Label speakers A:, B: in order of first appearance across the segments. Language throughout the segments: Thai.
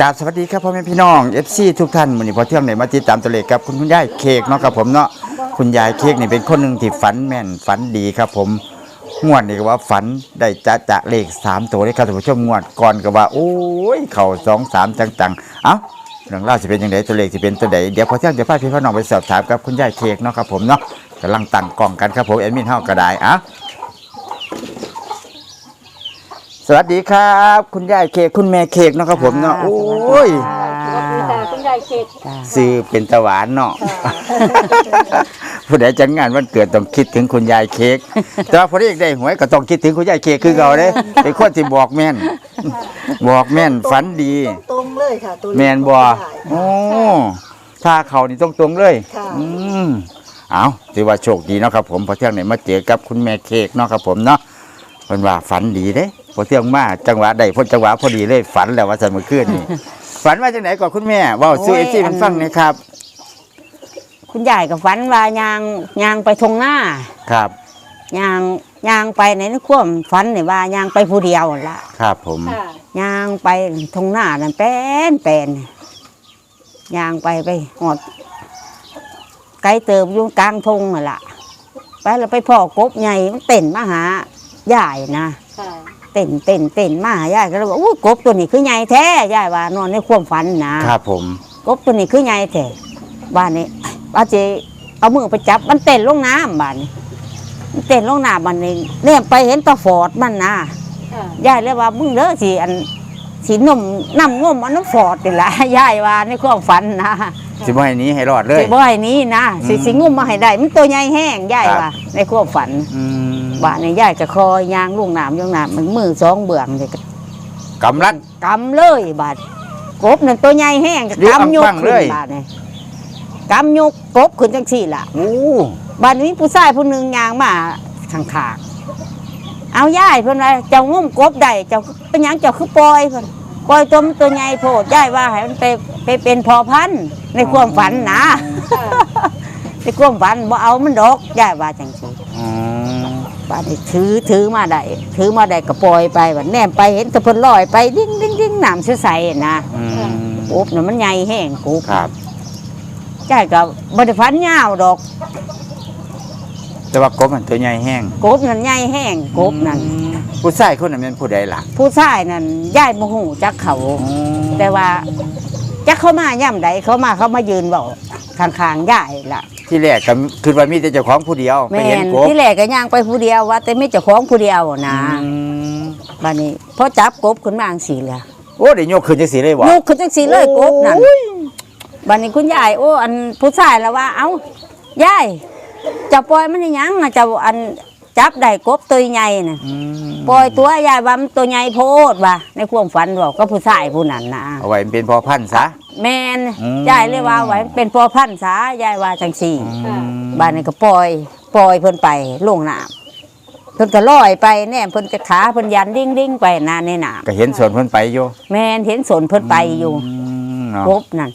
A: กราบสวัสดีครับพ่อแม่พี่น้อง FC ทุกท่านวันนี้พอเที่ยงไหนมาติดตามตัวเลขกับคุณคุณยายเค้กเนาะครับผมเนาะคุณยายเค้กนี่เป็นคนหนึ่งที่ฝันแม่นฝันดีครับผมงวดนี่ก็ว่าฝันได้จะจะเลขสามตัวเลยครับท่านผู้ชมงวดก่อนก็ว่าโอ้ยเข่าสองสามจังๆเอ้าเรื่องราวจะเป็นยังไงตัวเลขจะเป็นตัวใดเดี๋ยวพอเที่ยงจะพาพี่พ่อน้องไปสอบถามกับคุณยายเค้กเนาะครับผมเนาะกำลังตั้งกล้องกันครับผมแอดมินเฮาก็ได้อ้า สวัสดีครับ คุณยายเค้กคุณแม่เค้กเนาะครับผมเนาะโอ้ย
B: สวัสดีค่ะคุณยายเขต
A: ซื้อเป็นตะหวานเนาะผู้ใดจัดงานวันเกิดต้องคิดถึงคุณยายเค้กแต่ว่าพอได้ได้หวยก็ต้องคิดถึงคุณยายเค้กคือเราเด้เป็นคนที่บอกแม่น บอกแม่นฝันดี
C: ตรงๆเลยค่ะตัวเลข
A: แม่นบ่
C: ของคุณยาย
A: โอ้ถ้าเขานี่ตรงๆเลย
C: ค่ะ
A: อืมเอาถือว่าโชคดีเนาะครับผมพอเที่ยงเนี่ยมาเจอกับคุณแม่เค้กเนาะครับผมเนาะเพิ่นว่าฝันดีเด้ พอเที่ยงมาจังหวะใดพ้นจังหวะพอดีเลยฝันแล้วว่าสันเมื่อคืนนี่ ฝันว่าจังไหนก่อนคุณแม่เว่าซื้อ
B: โอ้
A: เอย ซีมันฟังหนะครับ
B: คุณยายกับฝันว่ายางยางไปทงหน้า
A: ครับ
B: ยางยางไปในนความฝันเนี่ยว่ายางไปผู้เดียวละ
A: ครับผม
B: ยางไปทงหน้านั่นเป็นเป็นยางไปไปหอดไกลเติมอยู่กลางทงน่ะล่ะไปแล้วไปพ่อกบใหญ่มันเต้นมาหายายนะ เต้นเต้นเต้นมาหายายก็เลยบอกอุ้ยกบตัวนี้คือใหญ่แท้ยายว่านอนในความฝันนะ
A: ครับผม
B: กบตัวนี้คือไงแท้บ้านนี้ป้าเจเอามือไปจับมันเต้นลงน้ำบ้านนี้มันเต้นลงน้ำมันนี่เนี่ยไปเห็นตาฟอดมันนะยายเลยว่ามึงเด้อสิอันสีนมน้ำงมอันน้ำฟอดนี่แหละยายว่าในความฝันนะ
A: สิบ่ให้หนี้ให้รอดเลย
B: สิบ่ให้หนี้นะสิ
A: อืม
B: สิงุมมาให้ได้มันตัวใหญ่แห้งยาย
A: ครับ
B: ว่าในความฝัน
A: อืม
B: บ้านนี้ยายก็คอยยางลุงน้ำยงน้ำมันมือสองเบื้องเลยก็
A: กำลัง
B: กำเลยบาดกบนั่นตัวใหญ่แห้งก็
A: เดี๋ยว
B: กำยก
A: ฟังๆ
B: ขึ้
A: เล
B: น
A: ย
B: บาดนี่กำยกกบขึ้นจังสี่ล่ะ
A: โอ้
B: บ้านนี้ผู้ชายผู้หนึ่งยางมาข้างขางๆเอาย่ายเพิ่นว่าเจ้างุ่มกบได้เจ้าเป็นหยังเจ้าคือปล่อยเพิ่นปล่อยตัวมันตัวใหญ่โพดย่ายว่าให้มันไปไปเป็นพอพันธุ์ในความฝันนะในความฝันบ่เอามันดอกย่ายว่าจังซี่
A: อืม
B: บ้านนี้ถือถือมาได้ถือมาได้ก็ปล่อยไปบัดแนมไปเห็นแตะเพิ่นลอยไปดิ้งดิ้งดิ้งน้ำใสๆนะ
A: อืม
B: กบน่ะมันใหญ่แห้งกบ
A: ครับ
B: ย่ายก็บ่ได้ฝันยาวดอก
A: แต่ว่ากบมันตัวใหญ่แห้ง
B: กบนั่นใหญ่แห้งกบนั่น
A: อืมผู้ชายคนนั้นเป็นผู้ใดล่ะ
B: ผู้ชายนั่นย่ายโมโหจักเขา แต่ว่าจักเขามาย่ำใดเขามาเขามายืนบอก ข้างๆย่ายล่ะ
A: ที่แรกก็คือว่ามีแต่เจ้าของผู้เดียวไป
B: แม่
A: เห็น
B: น
A: กบ
B: ที่แรกก็ย่างไปผู้เดียวว่า แต่ไม่เจ้าของผู้เดียวนะ
A: อืม
B: บ้านนี้พอจับกบขึ้นมาอังสีเลย
A: โอ้ได้ยกขึ้นจังสีเลยบ่
B: ลูกขึ้นจังสีเลยกบนั่นบ้านนี้คุณยายโอ้อันผู้ชายแล้วว่า เอ้ายายเจะปล่อยมันยังอะเจะอันจับได้กบตัวใหญ่น่ะ
A: อืม
B: ปล่อยตัวยายว่ามันตัวใหญ่โพดว่ะในความฝันบอกก็ผู้ชายผู้นั้นนะ
A: เอาไว้เป็นพอพันธุ์ซะ
B: แมน
A: อืม
B: ยายเลยว่าไว้เป็นพอพันษายายว่าจังสี่
A: อืม
B: บ้านนี้ก็ปล่อยปล่อยเพิ่นไปลงน้ำเพิ่นก็ลอยไปแน่เพิ่นก็ขาเพิ่นยันดิ้งดิ้งไปนานในน้
A: ก็เห็นส่วนเพิ่นไปอยู่ำ
B: แมนเห็นสนเพิ่นไปอยู่
A: มเนาะ
B: กบนั่น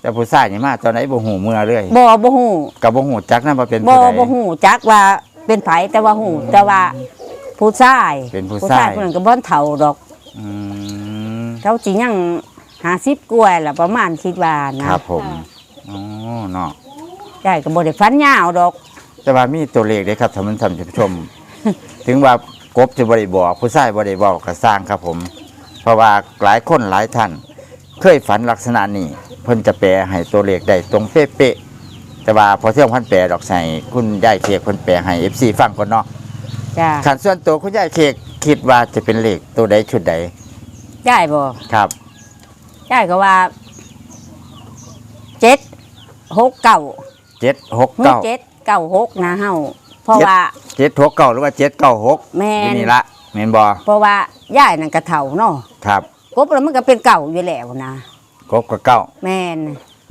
A: แต่ผู้ชายนี่มาตอนไหนบ่หูเมื่อเลย
B: บ่บ่ฮู้
A: กับบ่หูจักนั่นว่าเป็น
B: บ่
A: ผู้ใด
B: บ่ฮู้จักว่าเป็นไผแต่ว่าฮู้แต่ว่าผู้ชาย
A: เป็นผู้ชาย
B: ผู้นั้นก็บ่เฒ่าดอก
A: อืม
B: เขาสิยัง 50กว่าล่ะประมาณคิดว่านะครับ
A: ผมอ๋อเนาะ
B: ยายก็บ่ได้ฟันยาวดอก
A: แต่ว่ามีตัวเลขเด้ครับท่านผู้ชมท่านผู้ชมถึงว่ากบจะบริบอกผู้ชายบริบอกก็สร้างครับผม เพราะว่าหลายคนหลายท่าน เคยฝันลักษณะนี้เพิ่นจะแปลให้ตัวเลขได้ตรงเป๊ะๆแต่ว่าพอเที่ยงพันแปลดอกใส่คุณยายเค้กเพิ่นแปลให้ FC ฟังก่อนเนาะ
B: จ้า
A: ขันส่วนตัวคุณยายเค้กคิดว่าจะเป็นเลขตัวใดชุดใด
B: ยายบ่
A: ครับ
B: ยายก็ว่าเจ็ดหกเก้า
A: เจ็ดหก
B: เมื่อ
A: เก้า
B: เจ็ดเก้าหกนะเฮาเพราะว่า
A: เจ็ดหกเก้าหรือว่าเจ็ดเก้าหก
B: แม่น
A: นี่ละแม่นบอ
B: เพราะว่ายายนั่นกระเถาเนาะ
A: ครับ
B: กบแล้วมันก็เป็นเก่าอยู่แล้วนะ
A: กบกับเก้า
B: แม่น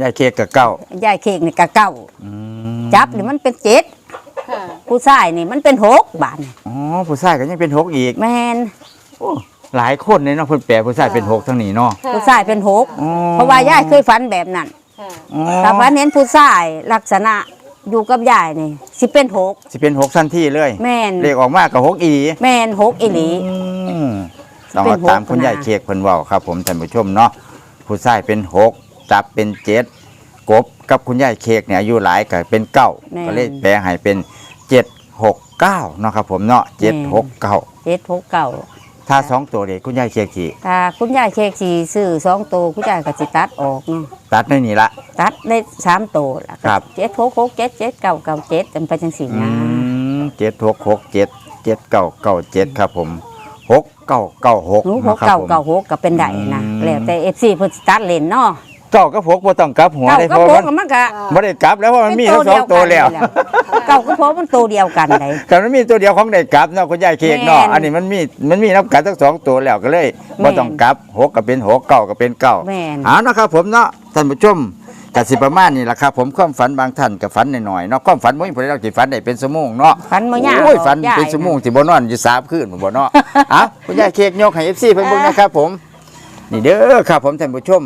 A: ยายเค้กกับเก้ายา
B: ยเค้กนี่ก็เก่า
A: อืม
B: จับนี่มันเป็นเจ็ดผู้ชายนี่มันเป็นหกบาทนี่
A: อ๋อผู้ชายก็ยังเป็นหกอีก
B: แม่น
A: โอ้ หลายคนเลยเนาะเพิ่นแปลผู้ชายเป็นหกทั้งนี้เนาะ
B: ผู้ชายเป็นหก
A: อ๋อ
B: เพราะว่ายายเคยฝันแบบนั้น
A: อ๋อ
B: ถ้าฝันเห็นผู้ชายลักษณะอยู่กับยายนี่สิเป็นหก
A: สิเป็นหกทันทีเลย
B: แม่น
A: เลขออกมากับหกอีหลี
B: แม่นหกอีหลี
A: อืมต้อง
B: เป็
A: เอา
B: นหก
A: ตามคุณยาย
B: นะ
A: เค้กเพิ่นเว้าครับ ผมท่านผู้ชมเนาะผู้ชายเป็นหกจับเป็นเจ็ดกบกับคุณยายเค้กเนี่ยอายุหลายก็เป็นเก้า
B: แม่น
A: ก็เลยแปลให้เป็นเจ็ดหกเก้าเนาะครับผมเนาะเจ็ดหกเก้า
B: เจ็ดหกเก่า
A: ถ้าสองตัวเลยคุณยายเค้กสิ
B: ถ้าคุณยายเค้กสีซื้อสองตัวคุณยายก็สิตัดออกเนาะ
A: ตัดในนี่ละ
B: ตัดได้สามตัวละ
A: ครับ
B: เจ็ดหกหกเจ็ดเจ็ดเก้าเก้าเจ็ดจำไปจังสี่นะ
A: เจ็ดหกหกเจ็ดเจ็ดเก้าเก้าเจ็ดครับผมหกเก้าเก้าหก
B: หนูห
A: นะ
B: ก
A: ครับ
B: เก้า
A: ผม
B: เก้าหกก็เป็นได้นะ
A: อืม
B: แล้วแต่เอฟซีเพิ่นสิตัดเล่นเนาะ
A: เก้ากับหกบ่ต้องกลับหัว
B: เก้า
A: ได้
B: ก็
A: เพราะ
B: ห
A: มั
B: ก
A: น
B: มันก็
A: บ่ได้กลับแล้วเพราะมันมีทั้งสองตัวแล้ว
B: เก้าก็หกมันตัวเดียวกันเลย
A: แต่มันมีตัวเดียวของได้กลับเนาะคุณยายเค้กเนาะ
B: แม่น
A: อันนี้มันมีมันมีนับกันทั้งสองตัวแล้วก็เลย
B: แม่
A: บ่
B: น
A: ต้องกลับหกก็เป็นหกเก้าก็เป็นเก้า
B: แม่น
A: เอานะครับผมเนาะท่านผู้ชมกสิประมาณนี้แหละครับผมความฝันบางท่านก็ฝันหน่อยๆเนาะความฝันบ่มีผู้ใดเราสิฝันได้เป็นชั่วโมงเนาะ
B: ฝันบ่ยาก
A: โอ้ย
B: หรอก
A: ฝัน
B: ยาย
A: เป็นชั่วโมงสิบ่นอนอยู่สามคืนบ่เนาะ เอาคุณยายเค้กยกให้ FC เพิ่นเบิ่งนะครับผม นี่เด้อครับผมท่านผู้ชม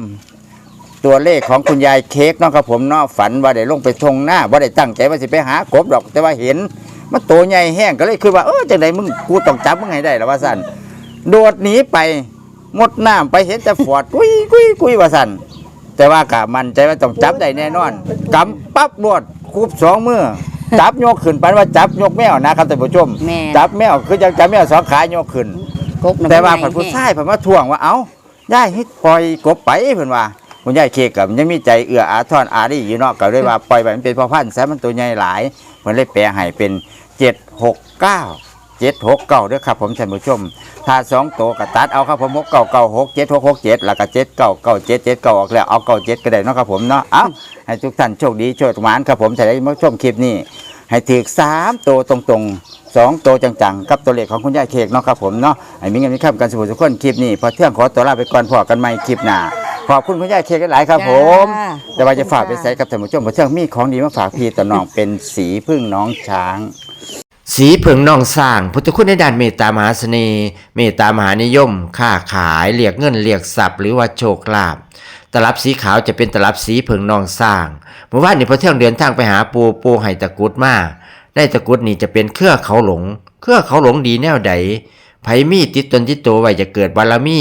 A: ตัวเลขของคุณยายเค้กเนาะครับผมเนาะฝันว่าได้ลงไปทงหน้าว่าได้ตั้งใจว่าสิไปหากบดอก แต่ว่าเห็นมันตัวใหญ่แห้งก็เลยคือว่าเออจังไดมึงกูต้องจับมึงให้ได้ละว่าสั่นโดดหนีไปงดน้ำไปเห็นแต่ฟอดกุยกุยกุยว่าสั่นแต่ว่ากะมันใจว่าต้องจับได้แน่นอนกำปั๊บรวดคูบสองมือจับยกขึ้นไปว่าจับยกแมวนะครับท่านผู้ชม
B: แม่
A: จับแมวคือจะจับแมวสองขายกขึ้น
B: กบน่ะ
A: แต่ว่า
B: เป็น
A: ผันผู้
B: ไง
A: ชายผันมาทวงว่าเอ้าได้ให้ปล่อยกบไปเพิ่นว่า คุณยายเคกับยังมีใจเอื้ออาทรอารีอยู่เนาะก็เลยว่าปล่อยไปมันเป็นพ่อพันธุ์ซะมันตัวใหญ่หลายเพิ่นเลยแปลให้เป็น769 769เด้อครับผมท่านผู้ชม ถ้าสองตัวก็ตัดเอาครับผม6996 7667แล้วก็7997 79ออกแล้วเอา97ก็ได้เนาะครับผมเนาะเอ้าให้ทุกท่านโชคดีโชคหวานครับผมจะได้มาชมคลิปนี้ ให้ถือสามตัวตรงๆสองตัวจังๆ กับตัวเลขของคุณยายเคกเนาะครับผมเนาะให้มีเงินมีข้ามกันสมุทรสุขคนคลิปนี้พอเที่ยงขอตัวลาไปก่อนพอกันใหม่คลิปหน้า ขอบคุณคุณยายเค้กหลายๆครับผม
B: จ้า
A: แต่ว่าจะฝากไปใส่กับท่านผู้ชมพอเที่ยงมีของดีมาฝากพี่ต่อน้องเป็นสีพึ่งน้องช้าง
C: สีเผิงนองสร้าง พุทธคุณในด้านเมตตามหาเสน่ห์เมตตามหานิยม ค้าขายเรียกเงินเรียกทรัพย์หรือว่าโชคลาภตลับสีขาวจะเป็นตลับสีเผิงนองสร้างเมื่อวานนี้พอเที่ยงเดินทางไปหาปูปูไห้ตะกรุดมาได้ตะกรุดนี่จะเป็นเครือเขาหลง เครือเขาหลงดีแนวใดไผมีติดตนติดตัวไว้จะเกิดบารมี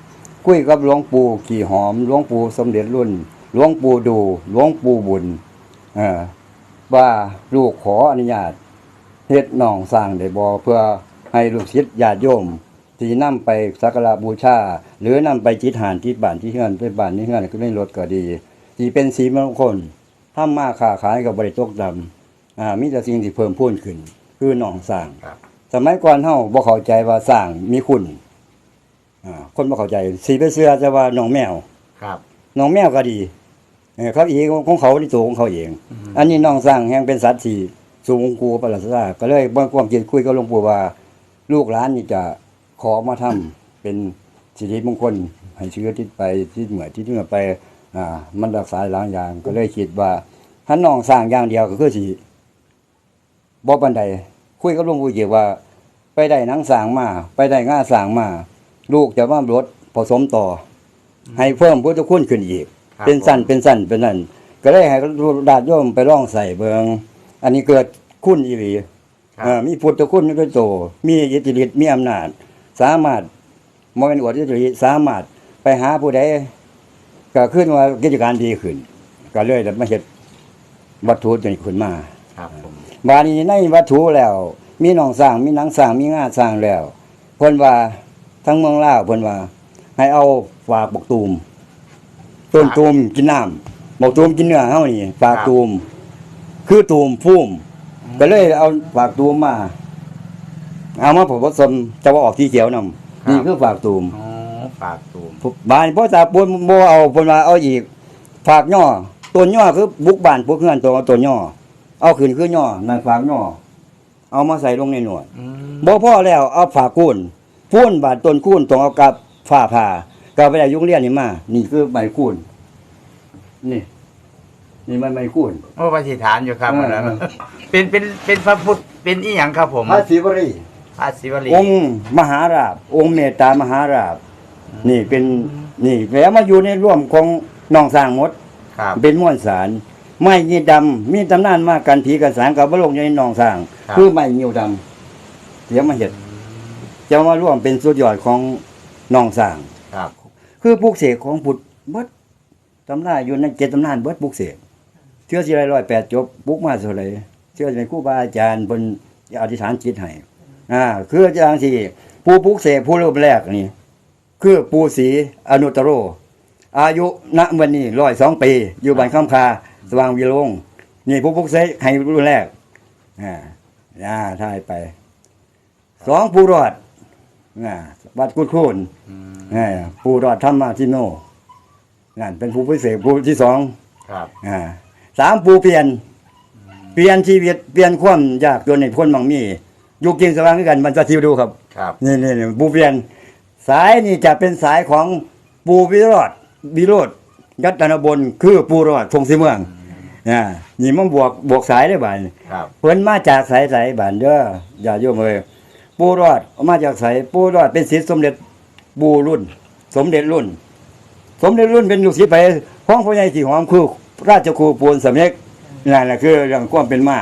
D: คุยกับหลวงปู่ขี่หอมหลวงปู่สมเด็จรุ่นหลวงปู่ดูหลวงปู่บุญเออว่าลูกขออนุญาตเฮ็ดน้องสร้างได้บ่เพื่อให้ลูกศิษย์ญาติโยมที่นำไปสักการะบูชา หรือนำไปจิตหานที่บ้านที่เฮือนไปบ้านที่เฮือนก็ได้รถก็ดีที่เป็นสีมงคลทำมาค้าขายกับบริตกดำอ่ามีแต่สิ่งที่เพิ่มพูนขึ้น คือหนองสร้าง
A: ครับ
D: สมัยก่อนเฮาบ่เข้าใจว่าสร้างมีคุณ อ่าคนบ่เข้าใจสีไปเสื้อจะว่าหนองแมว
A: ครับ
D: หนองแมวก็ดีเออเขาเองของเขาในตัวของเขาเองอันนี้หนองสร้างแห่งเป็นสัตว์ที่สูงกูประหลาดซาก็เลยบ่ความคิดคุยกับหลวงปู่ว่า ลูกหลานนี่จะขอมาทำเป็นสิริมงคลให้เชื้อทิศไปที่เหมือที่เหนือไป อ่า มันรักษาหลายอย่างก็เลยคิดว่าถ้าน้องสร้างอย่างเดียวก็คือสิบ่ปานใดคุยกับหลวงปู่เกี่ยวว่า ไปได้หนังสร้างมา ไปได้ง่าสร้างมา ลูกจะมารถผสมต่ออให้เพิ่มพุทธคุณขึ้นอีก
A: ครับ
D: เป็นสั้นเป็นสั้นเป็นนั่นก็เลยให้ดาดโยมไปลองใส่เบิงอันนี้เกิดคุณอีหลี
A: ครับ
D: เอ่อมีพุทธคุณด้วยโต มีอิทธิฤทธิ์มีอำนาจ สามารถมเป็นอวดอิทธิฤทธิ์สามารถไปหาผู้ใดก็ขึ้นว่ากิจการดีขึ้น ก็เลยได้มาเฮ็ดวัตถุจนขึ้นมา
A: ครับผม
D: บาดนี้ในวัตถุแล้ว มีหนองสร้างมีหนังสร้างมีงาสร้างแล้วเพิ่นว่า ทั้งเมืองลาวเพิ่นว่า ให้เอาฝากบกตูม ต้นตูมกินน้ำบกตูมกินเนื้อเฮานี่ฝากตูม คือตูมพุ่มก็เลยเอาฝากตูมมา เอามาผสมจะว่าออกที่เขียวนำนี่คือฝากตูม
A: อ๋อฝากตูม
D: บ้านพ่อตาปูนบ่เอาเพิ่นว่าเอาอีกฝากย่อต้นย่อคือบุกบ้านพวกเฮือนตัวเอาต้นย่อเอาขึ้นคือย่อนั่นฝากย่อเอามาใส่ลงในหนวดบ่พอแล้วเอาฝากกุ้น พูนบาดต้นกุ้นต้องเอากับฟ้าผ่าก็ไปได้ยุคเรียนนี่มา นี่คือไม้คูนนี่ นี่มันไม้คูน
A: โอ้ปฏิฐานอยู่ครับ
D: เออ
A: อันนั้นเป็นเป็นเป็นพระพุทธเป็นอีหยังครับผม
D: พระศิวรี
A: พระศิวลี
D: องค์มหาราบ องค์เมตตามหาราบ นี่เป็นนี่แล้วมาอยู่ในร่วมของน้องสร้างหมด
A: ครับ
D: เป็นม้วนสารไม้ยีดำมีตำนานมากกันผีกันสารกับบลงอยู่ในหนองสร้าง
A: ครับ
D: คือไม้ยิวดำเสียมาเห็ด จะมาร่วมเป็นสุดยอดของหนองสร้าง
A: ครับ
D: คือปลูกเสกของบุตรเบิดตำนานอยู่ในเจ็ดตำนานเบิดปลูกเสกเชื่อสิไรร้อยแปดจบปลูกมาเท่าไหรเชื่อเป็นครูบาอาจารย์บนอธิษฐานจิตให้อ่าคืออาจารย์ที่ผู้ปลูกเสกผู้เริ่มแรกนี่ คือปูศรีอนุตตโร อายุณวันนี้ร้อยสองปี อยู่บ้านข้ามคาสว่างวิโรงนี่ผู้พุกเสกให้รุ่นแรกอ่าอ่าท่ายไปสองผู้รอด อ่าวัดกุดคูนอ่าผู้รอดธรรมาทิโนนั่นเป็นผู้พิเศษผู้ที่สอง
A: ครับ
D: อ่าสามผู้เปลี่ยน เปลี่ยนชีวิตเปลี่ยนความยากจนในพ้นมังมีอยู่กินสว่างด้วยกันมันจะทิวดูครับ
A: ครับ
D: นี่นี่นี่ปูเปลี่ยน สายนี่จะเป็นสายของปูวิโรธวิโรธยัตนบนคือปูรอดทงสีเมืองอ่านี่มันบวกบวกสายได้บ่าน
A: ครับ
D: เพิ่นมาจากสายสายบ้านเด้ออย่าโยมเอ้ย ปูรอดมาจากสายปูรอดเป็นศิษย์สมเด็จบูรุ่น สมเด็จรุ่น สมเด็จรุ่นเป็นลูกศิษย์ไปของพ่อใหญ่สีหอมคือราชครูปูนสำเร็จนั่นแหละคือเรื่องความเป็นมา